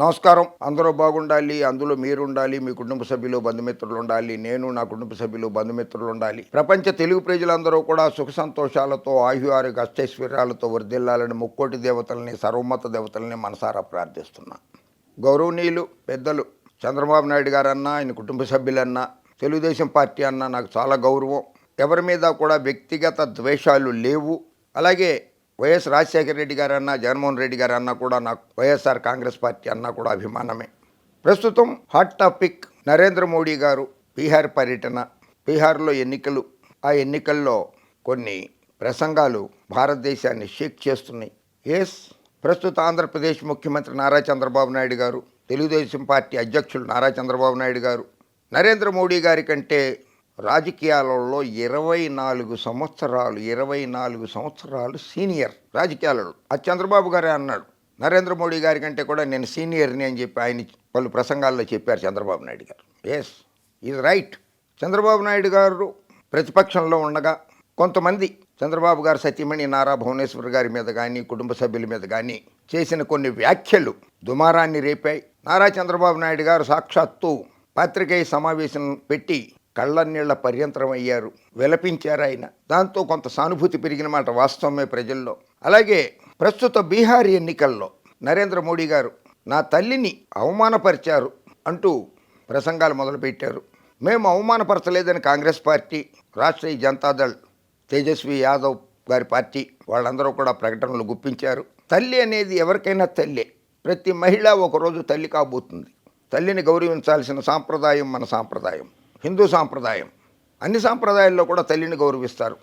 నమస్కారం. అందరూ బాగుండాలి అందులో మీరు ఉండాలి మీ కుటుంబ సభ్యులు బంధుమిత్రులు ఉండాలి నేను నా కుటుంబ సభ్యులు బంధుమిత్రులు ఉండాలి. ప్రపంచ తెలుగు ప్రజలందరూ కూడా సుఖ సంతోషాలతో ఆయుఆరోగ్య అష్టైశ్వర్యాలతో వర్ధిల్లాలని ముక్కోటి దేవతల్ని సర్వమత దేవతల్ని మనసారా ప్రార్థిస్తున్నా. గౌరవనీయులు పెద్దలు చంద్రబాబు నాయుడు గారన్నా ఆయన కుటుంబ సభ్యులన్నా తెలుగుదేశం పార్టీ అన్నా నాకు చాలా గౌరవం. ఎవరి మీద కూడా వ్యక్తిగత ద్వేషాలు లేవు. అలాగే వైఎస్ రాజశేఖర రెడ్డి గారు అన్నా జగన్మోహన్ రెడ్డి గారు అన్నా కూడా నాకు వైఎస్ఆర్ కాంగ్రెస్ పార్టీ అన్నా కూడా అభిమానమే. ప్రస్తుతం హాట్ టాపిక్ నరేంద్ర మోడీ గారు బీహార్ పర్యటన. బీహార్లో ఎన్నికలు. ఆ ఎన్నికల్లో కొన్ని ప్రసంగాలు భారతదేశాన్ని షేక్ చేస్తున్నాయి. ఎస్ ప్రస్తుత ఆంధ్రప్రదేశ్ ముఖ్యమంత్రి నారా చంద్రబాబు నాయుడు గారు తెలుగుదేశం పార్టీ అధ్యక్షులు నారా చంద్రబాబు నాయుడు గారు నరేంద్ర మోడీ గారి కంటే రాజకీయాలలో ఇరవై నాలుగు సంవత్సరాలు ఇరవై నాలుగు సంవత్సరాలు సీనియర్ రాజకీయాలలో. ఆ చంద్రబాబు గారే అన్నాడు. నరేంద్ర మోడీ గారి కంటే కూడా నేను సీనియర్ని అని చెప్పి ఆయన పలు ప్రసంగాల్లో చెప్పారు Chandrababu Naidu garu. Yes is right Chandrababu Naidu garu ప్రతిపక్షంలో ఉండగా కొంతమంది చంద్రబాబు గారు సతీమణి నారా భువనేశ్వర్ గారి మీద కానీ కుటుంబ సభ్యుల మీద కానీ చేసిన కొన్ని వ్యాఖ్యలు దుమారాన్ని రేపాయి. నారా చంద్రబాబు నాయుడు గారు సాక్షాత్తు పాత్రికేయ సమావేశం పెట్టి కళ్ళన్నీళ్ళ పర్యంతరం అయ్యారు విలపించారు ఆయన. దాంతో కొంత సానుభూతి పెరిగిన మాట వాస్తవమే ప్రజల్లో. అలాగే ప్రస్తుత బీహార్ ఎన్నికల్లో నరేంద్ర మోడీ గారు నా తల్లిని అవమానపరిచారు అంటూ ప్రసంగాలు మొదలుపెట్టారు. మేము అవమానపరచలేదని కాంగ్రెస్ పార్టీ రాష్ట్రీయ జనతాదళ్ తేజస్వి యాదవ్ గారి పార్టీ వాళ్ళందరూ కూడా ప్రకటనలు గుప్పించారు. తల్లి అనేది ఎవరికైనా తల్లే. ప్రతి మహిళ ఒకరోజు తల్లి కాబోతుంది. తల్లిని గౌరవించాల్సిన సాంప్రదాయం మన సాంప్రదాయం. హిందూ సాంప్రదాయం. అన్ని సాంప్రదాయాల్లో కూడా తల్లిని గౌరవిస్తారు.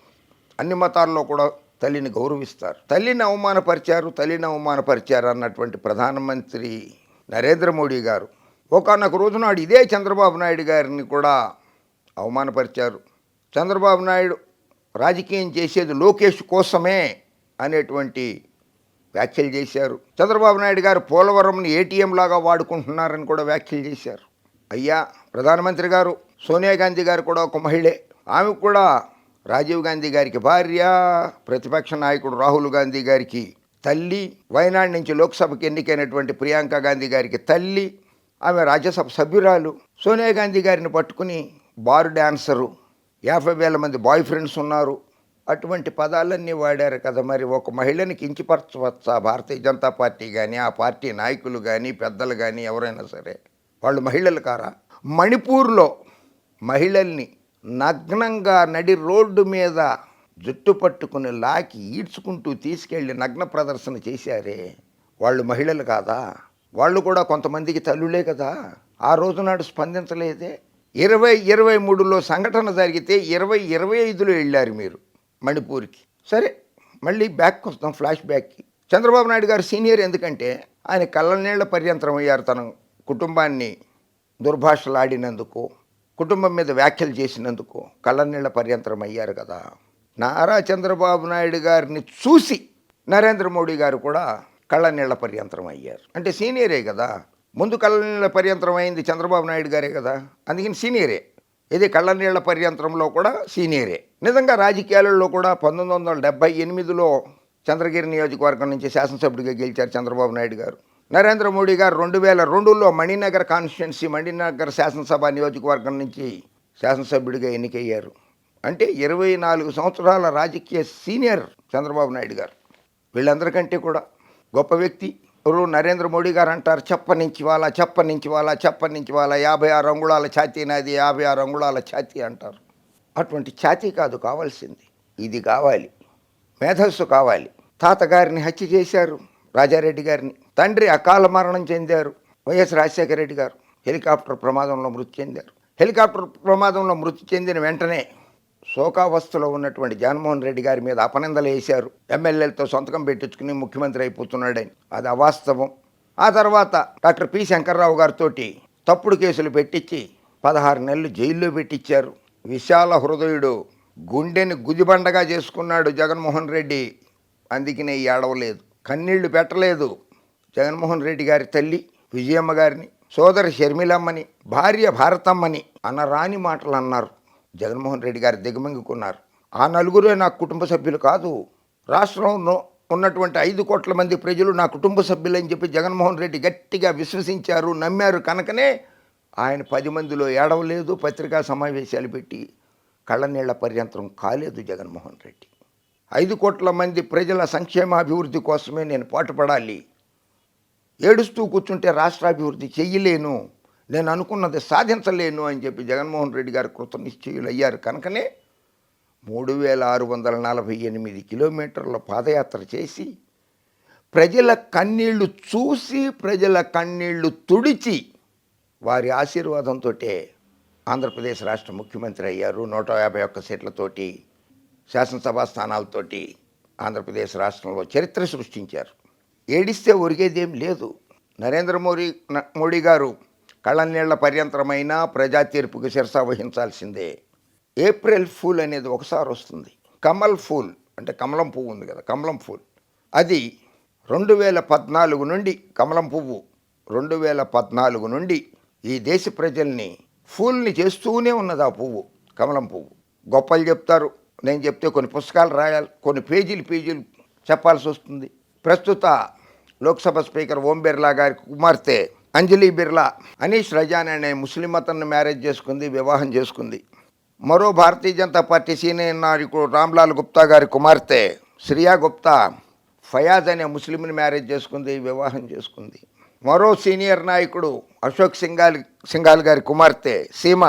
అన్ని మతాల్లో కూడా తల్లిని గౌరవిస్తారు. తల్లిని అవమానపరిచారు తల్లిని అవమానపరిచారు అన్నటువంటి ప్రధానమంత్రి నరేంద్ర మోడీ గారు. ఒకనొక రోజు నాడు ఇదే చంద్రబాబు నాయుడు గారిని కూడా అవమానపరిచారు. చంద్రబాబు నాయుడు రాజకీయం చేసేది లోకేష్ కోసమే అనేటువంటి వ్యాఖ్యలు చేశారు. చంద్రబాబు నాయుడు గారు పోలవరంని ఏటీఎం లాగా వాడుకుంటున్నారని కూడా వ్యాఖ్యలు చేశారు. అయ్యా ప్రధానమంత్రి గారు సోనియా గాంధీ గారు కూడా ఒక మహిళే. ఆమె కూడా రాజీవ్ గాంధీ గారికి భార్య ప్రతిపక్ష నాయకుడు రాహుల్ గాంధీ గారికి తల్లి వయనాడ్ నుంచి లోక్సభకి ఎన్నికైనటువంటి ప్రియాంక గాంధీ గారికి తల్లి ఆమె రాజ్యసభ సభ్యురాలు. సోనియా గాంధీ గారిని పట్టుకుని బారు డాన్సరు. యాభై వేల మంది బాయ్ ఫ్రెండ్స్ ఉన్నారు. అటువంటి పదాలన్నీ వాడారు కదా మరి. ఒక మహిళని కించిపరచవచ్చా? భారతీయ జనతా పార్టీ కానీ ఆ పార్టీ నాయకులు కానీ పెద్దలు కానీ ఎవరైనా సరే. వాళ్ళు మహిళలు కారా? మణిపూర్లో మహిళల్ని నగ్నంగా నడి రోడ్డు మీద జుట్టు పట్టుకుని లాకి ఈడ్చుకుంటూ తీసుకెళ్ళి నగ్న ప్రదర్శన చేశారే. వాళ్ళు మహిళలు కాదా? వాళ్ళు కూడా కొంతమందికి తల్లులే కదా? ఆ రోజు నాడు స్పందించలేదే. ఇరవై ఇరవై మూడులో సంఘటన జరిగితే ఇరవై ఇరవై ఐదులో వెళ్ళారు మీరు మణిపూర్కి. సరే మళ్ళీ బ్యాక్ వస్తాం ఫ్లాష్ బ్యాక్కి. చంద్రబాబు నాయుడు గారు సీనియర్ ఎందుకంటే ఆయన కళ్ళనీళ్ళ పర్యంతరం అయ్యారు తను కుటుంబాన్ని దుర్భాషలాడినందుకు కుటుంబం మీద వ్యాఖ్యలు చేసినందుకు కళ్ళనీళ్ళ పర్యంతరం అయ్యారు కదా. నారా చంద్రబాబు నాయుడు గారిని చూసి నరేంద్ర మోడీ గారు కూడా కళ్ళనీళ్ళ పర్యంతరం అయ్యారు అంటే సీనియరే కదా. ముందు కళ్ళనీళ్ళ పర్యంతరం అయింది చంద్రబాబు నాయుడు గారే కదా. అందుకని సీనియరే. ఇది కళ్ళనీళ్ళ పర్యంతరంలో కూడా సీనియరే. నిజంగా రాజకీయాలలో కూడా పంతొమ్మిది వందల డెబ్బై ఎనిమిదిలో చంద్రగిరి నియోజకవర్గం నుంచి శాసనసభ్యుడిగా గెలిచారు చంద్రబాబు నాయుడు గారు. నరేంద్ర మోడీ గారు రెండు వేల రెండులో మణినగర్ కాన్స్టిట్యున్సీ మణినగర్ శాసనసభ నియోజకవర్గం నుంచి శాసనసభ్యుడిగా ఎన్నికయ్యారు. అంటే ఇరవై నాలుగు సంవత్సరాల రాజకీయ సీనియర్ చంద్రబాబు నాయుడు గారు. వీళ్ళందరికంటే కూడా గొప్ప వ్యక్తి. ఎవరు? నరేంద్ర మోడీ గారు అంటారు చెప్పనించి వాళ్ళ చెప్పనించి వాళ్ళ చెప్పనించి వాళ్ళ యాభై ఆరు అంగుళాల ఛాతీ నాది యాభై ఆరు అంగుళాల ఛాతీ అంటారు. అటువంటి ఛాతీ కాదు కావాల్సింది. ఇది కావాలి. మేధస్సు కావాలి. తాతగారిని హత్య చేశారు రాజారెడ్డి గారిని. తండ్రి అకాల మరణం చెందారు. వైఎస్ రాజశేఖర రెడ్డి గారు హెలికాప్టర్ ప్రమాదంలో మృతి చెందారు. హెలికాప్టర్ ప్రమాదంలో మృతి చెందిన వెంటనే శోకావస్థలో ఉన్నటువంటి జగన్మోహన్ రెడ్డి గారి మీద అపనిందలు వేశారు. ఎమ్మెల్యేలతో సొంతకం పెట్టించుకుని ముఖ్యమంత్రి అయిపోతున్నాడని అది అవాస్తవం. ఆ తర్వాత డాక్టర్ పి శంకర్రావు గారితో తప్పుడు కేసులు పెట్టించి పదహారు నెలలు జైల్లో పెట్టించారు. విశాల హృదయుడు గుండెని గుదిబండగా చేసుకున్నాడు జగన్మోహన్ రెడ్డి. అందుకనే ఏడవలేదు. కన్నీళ్ళు పెట్టలేదు. జగన్మోహన్ రెడ్డి గారి తల్లి విజయమ్మ గారిని సోదరి షర్మిలమ్మని భార్య భారతమ్మని అనరాని మాటలు అన్నారు. జగన్మోహన్ రెడ్డి గారు దిగమింగుకున్నారు. ఆ నలుగురే నా కుటుంబ సభ్యులు కాదు. రాష్ట్రంలో ఉన్నటువంటి ఐదు కోట్ల మంది ప్రజలు నా కుటుంబ సభ్యులని చెప్పి జగన్మోహన్ రెడ్డి గట్టిగా విశ్వసించారు నమ్మారు కనుకనే ఆయన పది మందిలో ఏడవలేదు. పత్రికా సమావేశాలు పెట్టి కళ్ళనీళ్ళ పర్యంతరం కాలేదు జగన్మోహన్ రెడ్డి. ఐదు కోట్ల మంది ప్రజల సంక్షేమాభివృద్ధి కోసమే నేను పాటుపడాలి. ఏడుస్తూ కూర్చుంటే రాష్ట్రాభివృద్ధి చెయ్యలేను. నేను అనుకున్నది సాధించలేను అని చెప్పి జగన్మోహన్ రెడ్డి గారు కృతనిశ్చయులు అయ్యారు కనుకనే మూడు వేల ఆరు వందల నలభై ఎనిమిది కిలోమీటర్ల పాదయాత్ర చేసి ప్రజల కన్నీళ్ళు చూసి ప్రజల కన్నీళ్ళు తుడిచి వారి ఆశీర్వాదంతో ఆంధ్రప్రదేశ్ రాష్ట్ర ముఖ్యమంత్రి అయ్యారు. నూట యాభై ఒక్క సీట్లతోటి శాసనసభ స్థానాలతోటి ఆంధ్రప్రదేశ్ రాష్ట్రంలో చరిత్ర సృష్టించారు. ఏడిస్తే ఒరిగేదేం లేదు. నరేంద్ర మోడీ న- మోడీ గారు కళ్ళనీళ్ళ పర్యంతరమైన ప్రజా తీర్పుకు శిరస వహించాల్సిందే. ఏప్రిల్ ఫూల్ అనేది ఒకసారి వస్తుంది. కమల్ ఫూల్ అంటే కమలం పువ్వు ఉంది కదా కమలం ఫూల్. అది రెండు వేల పద్నాలుగు నుండి కమలం పువ్వు రెండు వేల పద్నాలుగు నుండి ఈ దేశ ప్రజల్ని ఫూల్ని చేస్తూనే ఉన్నది ఆ పువ్వు కమలం పువ్వు. గొప్పలు చెప్తారు నేను చెప్తే కొన్ని పుస్తకాలు రాయాలి కొన్ని పేజీలు పేజీలు చెప్పాల్సి వస్తుంది. ప్రస్తుత లోక్సభ స్పీకర్ ఓం బిర్లా గారి కుమార్తె అంజలి బిర్లా అనీష్ రజాన్ అనే ముస్లిం అతన్ని మ్యారేజ్ చేసుకుంది వివాహం చేసుకుంది. మరో భారతీయ జనతా పార్టీ సీనియర్ నాయకుడు రామ్లాల్ గుప్తా గారి కుమార్తె శ్రియా గుప్తా ఫయాజ్ అనే ముస్లింని మ్యారేజ్ చేసుకుంది వివాహం చేసుకుంది. మరో సీనియర్ నాయకుడు అశోక్ సింగాల్ సింగాల్ గారి కుమార్తె సీమ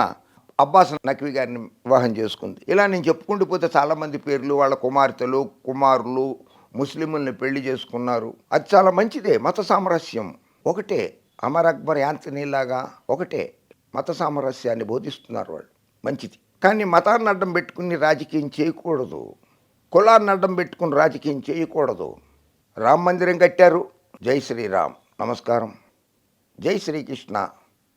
అబ్బాస్ నక్వి గారిని వివాహం చేసుకుంది. ఇలా నేను చెప్పుకుంటూ పోతే చాలామంది పేర్లు వాళ్ళ కుమార్తెలు కుమారులు ముస్లిముల్ని పెళ్ళి చేసుకున్నారు. అది చాలా మంచిదే మత సామరస్యం. ఒకటే అమర్ అక్బర్ యాంతనీలాగా ఒకటే మత సామరస్యాన్ని బోధిస్తున్నారు వాళ్ళు. మంచిది. కానీ మతాన్ని అడ్డం పెట్టుకుని రాజకీయం చేయకూడదు. కులాన్ని అడ్డం పెట్టుకుని రాజకీయం చేయకూడదు. రామ మందిరం కట్టారు. జై శ్రీరామ్. నమస్కారం. జై శ్రీకృష్ణ.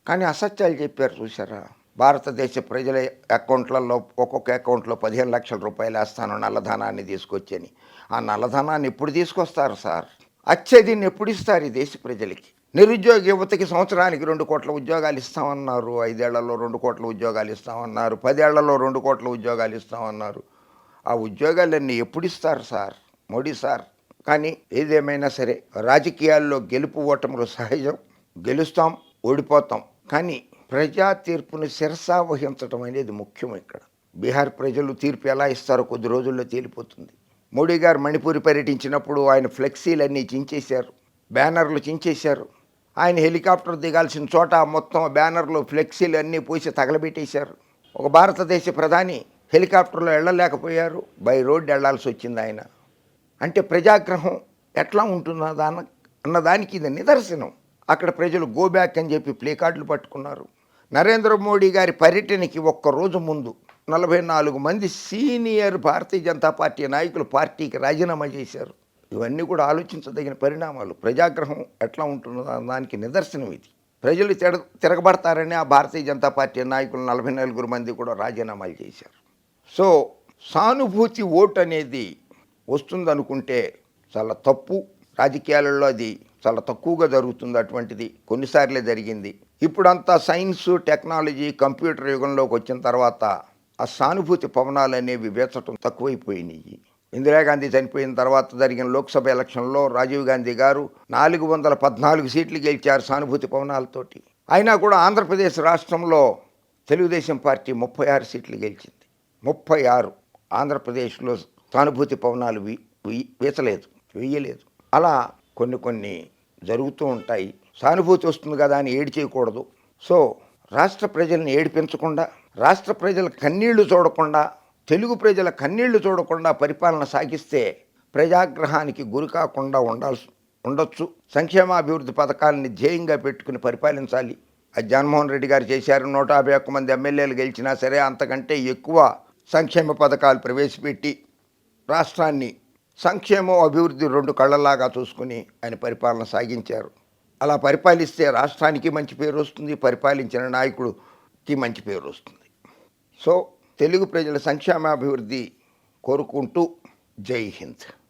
కానీ అసత్యాలు చెప్పారు చూసారా భారతదేశ ప్రజల అకౌంట్లలో ఒక్కొక్క అకౌంట్లో పదిహేను లక్షల రూపాయలు వేస్తాను నల్లధనాన్ని తీసుకొచ్చని. ఆ నల్లధనాన్ని ఎప్పుడు తీసుకొస్తారు సార్? అచ్చేదిని ఎప్పుడు ఇస్తారు ఈ దేశ ప్రజలకి? నిరుద్యోగ యువతకి సంవత్సరానికి రెండు కోట్ల ఉద్యోగాలు ఇస్తామన్నారు. ఐదేళ్ళలో రెండు కోట్ల ఉద్యోగాలు ఇస్తామన్నారు. పదేళ్ళలో రెండు కోట్ల ఉద్యోగాలు ఇస్తామన్నారు. ఆ ఉద్యోగాలన్నీ ఎప్పుడు ఇస్తారు సార్? మోడీ సార్. కానీ ఏదేమైనా సరే రాజకీయాల్లో గెలుపు ఓటములు సహజం. గెలుస్తాం ఓడిపోతాం. కానీ ప్రజా తీర్పును శిరసా వహించడం అనేది ముఖ్యం ఇక్కడ. బీహార్ ప్రజలు తీర్పు ఎలా ఇస్తారో కొద్ది రోజుల్లో తేలిపోతుంది. మోడీ గారు మణిపూర్ పర్యటించినప్పుడు ఆయన ఫ్లెక్సీలన్నీ చించేశారు బ్యానర్లు చించేశారు. ఆయన హెలికాప్టర్ దిగాల్సిన చోట మొత్తం బ్యానర్లు ఫ్లెక్సీలు అన్నీ పోసి తగలబెట్టేశారు. ఒక భారతదేశ ప్రధాని హెలికాప్టర్లో వెళ్ళలేకపోయారు బై రోడ్డు వెళ్ళాల్సి వచ్చింది ఆయన. అంటే ప్రజాగ్రహం ఎట్లా ఉంటుందో దాని అన్నదానికి ఇది నిదర్శనం. అక్కడ ప్రజలు గో బ్యాక్ అని చెప్పి ప్లే కార్డులు పట్టుకున్నారు. నరేంద్ర మోడీ గారి పర్యటనకి ఒక్క రోజు ముందు నలభై నాలుగు మంది సీనియర్ భారతీయ జనతా పార్టీ నాయకులు పార్టీకి రాజీనామా చేశారు. ఇవన్నీ కూడా ఆలోచించదగిన పరిణామాలు. ప్రజాగ్రహం ఎట్లా ఉంటుందో దానికి నిదర్శనం ఇది. ప్రజలు తిర తిరగబడతారని ఆ భారతీయ జనతా పార్టీ నాయకులు నలభై నలుగురు మంది కూడా రాజీనామాలు చేశారు. సో సానుభూతి ఓటు అనేది వస్తుందనుకుంటే చాలా తప్పు. రాజకీయాలలో అది చాలా తక్కువగా జరుగుతుంది అటువంటిది. కొన్నిసార్లే జరిగింది. ఇప్పుడంతా సైన్స్ టెక్నాలజీ కంప్యూటర్ యుగంలోకి వచ్చిన తర్వాత ఆ సానుభూతి పవనాలు అనేవి వేచటం తక్కువైపోయినాయి. ఇందిరాగాంధీ చనిపోయిన తర్వాత జరిగిన లోక్సభ ఎలక్షన్లో రాజీవ్ గాంధీ గారు నాలుగు వందల పద్నాలుగు సీట్లు గెలిచారు సానుభూతి పవనాలతోటి. అయినా కూడా ఆంధ్రప్రదేశ్ రాష్ట్రంలో తెలుగుదేశం పార్టీ ముప్పై ఆరు సీట్లు గెలిచింది. ముప్పై ఆరు ఆంధ్రప్రదేశ్లో సానుభూతి పవనాలు వీ వీ- వీచలేదు వేయలేదు. అలా కొన్ని కొన్ని జరుగుతూ ఉంటాయి. సానుభూతి వస్తుంది కదా అని ఏడి చేయకూడదు సో రాష్ట్ర ప్రజల్ని ఏడిపించకుండా రాష్ట్ర ప్రజల కన్నీళ్ళు చూడకుండా తెలుగు ప్రజల కన్నీళ్ళు చూడకుండా పరిపాలన సాగిస్తే ప్రజాగ్రహానికి గురి కాకుండా ఉండాల్సి ఉండొచ్చు. సంక్షేమాభివృద్ధి పథకాలని ధ్యేయంగా పెట్టుకుని పరిపాలించాలి. అది జగన్మోహన్ రెడ్డి గారు చేశారు. నూట యాభై ఒక్క మంది ఎమ్మెల్యేలు గెలిచినా సరే అంతకంటే ఎక్కువ సంక్షేమ పథకాలు ప్రవేశపెట్టి రాష్ట్రాన్ని సంక్షేమం అభివృద్ధి రెండు కళ్ళలాగా చూసుకుని ఆయన పరిపాలన సాగించారు. అలా పరిపాలిస్తే రాష్ట్రానికి మంచి పేరు వస్తుంది పరిపాలించిన నాయకుడికి మంచి పేరు వస్తుంది. సో తెలుగు ప్రజల సంక్షేమాభివృద్ధి కోరుకుంటూ జై హింద్.